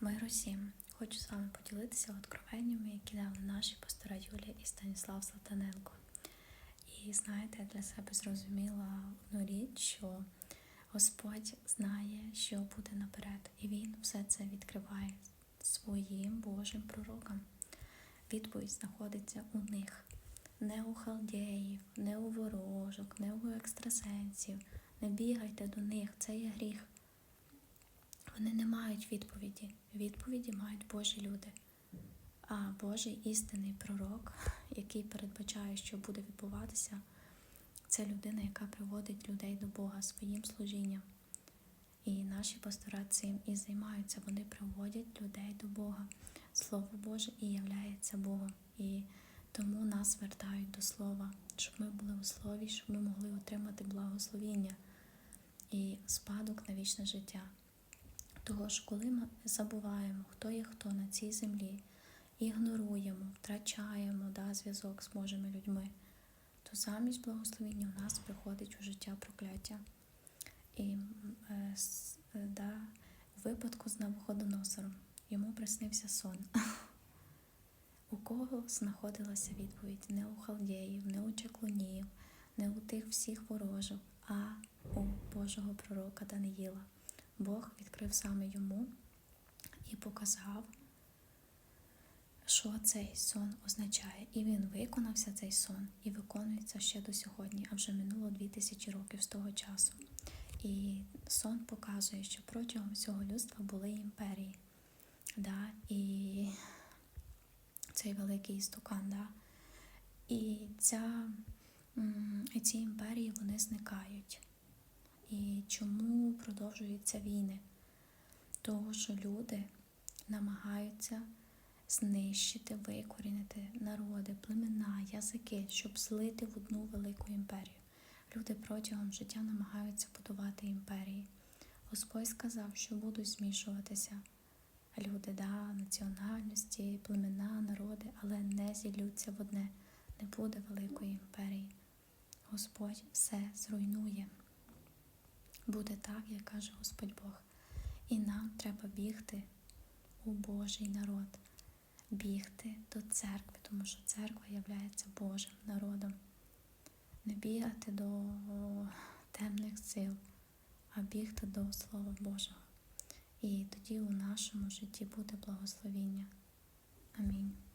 Мир усім! Хочу з вами поділитися откровеннями, які дали наші пастора Юлія і Станіслав Салтаненко. І знаєте, я для себе зрозуміла одну річ, що Господь знає, що буде наперед, і Він все це відкриває своїм Божим пророкам. Відповідь знаходиться у них, не у халдеїв, не у ворожок, не у екстрасенсів. Не бігайте до них, це є гріх. Вони не мають відповіді. Відповіді мають Божі люди. А Божий істинний пророк, який передбачає, що буде відбуватися, це людина, яка приводить людей до Бога своїм служінням. І наші пастора цим і займаються. Вони приводять людей до Бога. Слово Боже і являється Богом. І тому нас вертають до Слова, щоб ми були у Слові, щоб ми могли отримати благословіння і спадок на вічне життя. Того ж, коли ми забуваємо, хто є хто на цій землі, ігноруємо, втрачаємо да, зв'язок з Божими людьми, то замість благословення у нас приходить у життя прокляття. І е, е, да, у випадку з Навуходоносором йому приснився сон. У кого знаходилася відповідь не у халдеїв, не у чаклунів, не у тих всіх ворожок, а у Божого пророка Даниїла. Бог відкрив саме йому і показав, що цей сон означає. І він виконався цей сон і виконується ще до сьогодні, а вже минуло 2000 років з того часу. І сон показує, що протягом всього людства були імперії. Да? І цей великий істукан. Да? І, ця, ці імперії вони зникають. І чому продовжуються війни? Того, що люди намагаються знищити, викорінити народи, племена, язики, щоб злити в одну велику імперію. Люди протягом життя намагаються будувати імперії. Господь сказав, що будуть змішуватися люди, да, національності, племена, народи, але не зіллються в одне. Не буде великої імперії. Господь все зруйнує буде так, як каже Господь Бог. І нам треба бігти у Божий народ, бігти до церкви, тому що церква є Божим народом. Не бігати до темних сил, а бігти до Слова Божого. І тоді у нашому житті буде благословіння. Амінь.